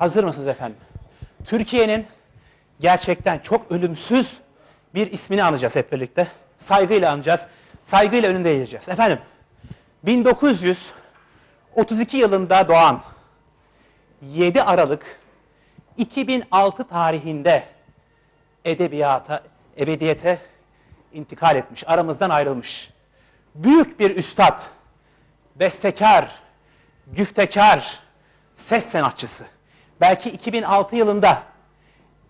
Hazır mısınız efendim? Türkiye'nin gerçekten çok ölümsüz bir ismini anacağız hep birlikte. Saygıyla anacağız. Saygıyla önünde eğileceğiz. Efendim, 1932 yılında doğan 7 Aralık 2006 tarihinde edebiyata, ebediyete intikal etmiş, aramızdan ayrılmış. Büyük bir üstad, bestekar, güftekar, ses sanatçısı. Belki 2006 yılında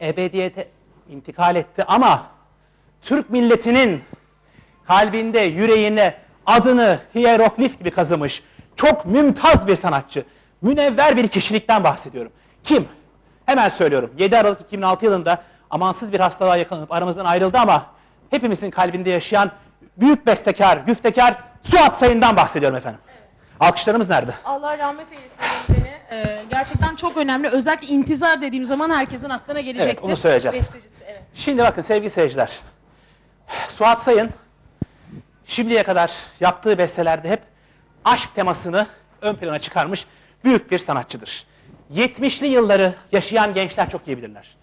ebediyete intikal etti ama Türk milletinin kalbinde, yüreğine adını hieroglif gibi kazımış çok mümtaz bir sanatçı, münevver bir kişilikten bahsediyorum. Kim? Hemen söylüyorum. 7 Aralık 2006 yılında amansız bir hastalığa yakalanıp aramızdan ayrıldı ama hepimizin kalbinde yaşayan büyük bestekar, güftekar Suat Sayın'dan bahsediyorum efendim. Alkışlarımız nerede? Allah rahmet eylesin beni. Ee, gerçekten çok önemli. Özellikle intizar dediğim zaman herkesin aklına gelecektir. onu söyleyeceğiz. Bestecisi, evet. Şimdi bakın sevgili seyirciler. Suat Sayın şimdiye kadar yaptığı bestelerde hep aşk temasını ön plana çıkarmış büyük bir sanatçıdır. 70'li yılları yaşayan gençler çok iyi bilirler.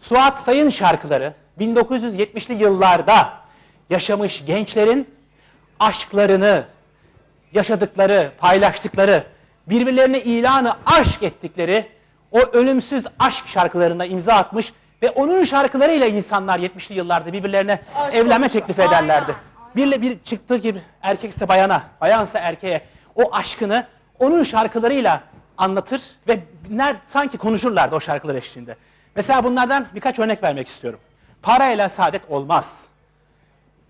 Suat Sayın şarkıları 1970'li yıllarda yaşamış gençlerin aşklarını, yaşadıkları, paylaştıkları, birbirlerine ilanı aşk ettikleri o ölümsüz aşk şarkılarına imza atmış ve onun şarkılarıyla insanlar 70'li yıllarda birbirlerine Aşık evlenme olmuşlar. teklifi ederlerdi. Aynen, Birle bir çıktığı gibi erkekse bayana, bayansa erkeğe o aşkını onun şarkılarıyla anlatır ve ner, sanki konuşurlardı o şarkılar eşliğinde. Mesela bunlardan birkaç örnek vermek istiyorum. Parayla saadet olmaz.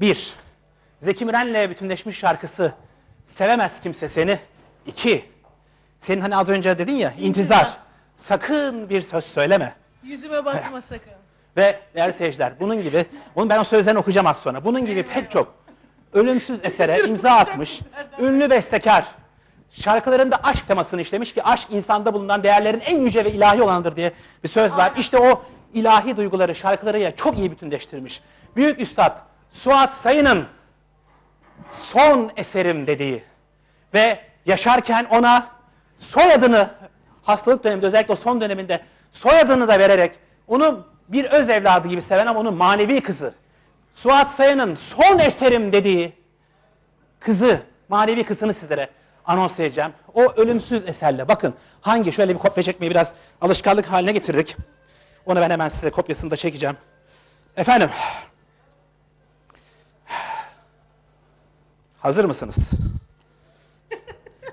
Bir, Zeki Müren'le bütünleşmiş şarkısı Sevemez Kimse Seni. İki, senin hani az önce dedin ya intizar. İntizar. Sakın bir söz söyleme. Yüzüme bakma sakın. Ve değerli seyirciler bunun gibi, onu ben o sözlerini okuyacağım az sonra. Bunun gibi pek çok ölümsüz esere imza atmış, ünlü bestekar, şarkılarında aşk temasını işlemiş ki aşk insanda bulunan değerlerin en yüce ve ilahi olanıdır diye bir söz var. İşte o ilahi duyguları şarkılarıyla çok iyi bütünleştirmiş. Büyük Üstad Suat Sayın'ın son eserim dediği ve yaşarken ona soyadını hastalık döneminde özellikle o son döneminde soyadını da vererek onu bir öz evladı gibi seven ama onun manevi kızı Suat Sayın'ın son eserim dediği kızı, manevi kızını sizlere anons edeceğim. O ölümsüz eserle bakın hangi şöyle bir kopya çekmeyi biraz alışkanlık haline getirdik. Onu ben hemen size kopyasını da çekeceğim. Efendim. Hazır mısınız?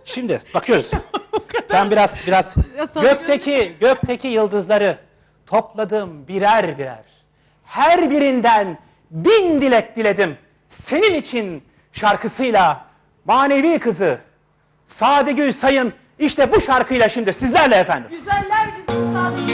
Şimdi bakıyoruz. Ben biraz biraz gökteki gökteki yıldızları topladım birer birer. Her birinden bin dilek diledim. Senin için şarkısıyla manevi kızı Sadegül Sayın işte bu şarkıyla şimdi sizlerle efendim. Güzeller güzel sadece.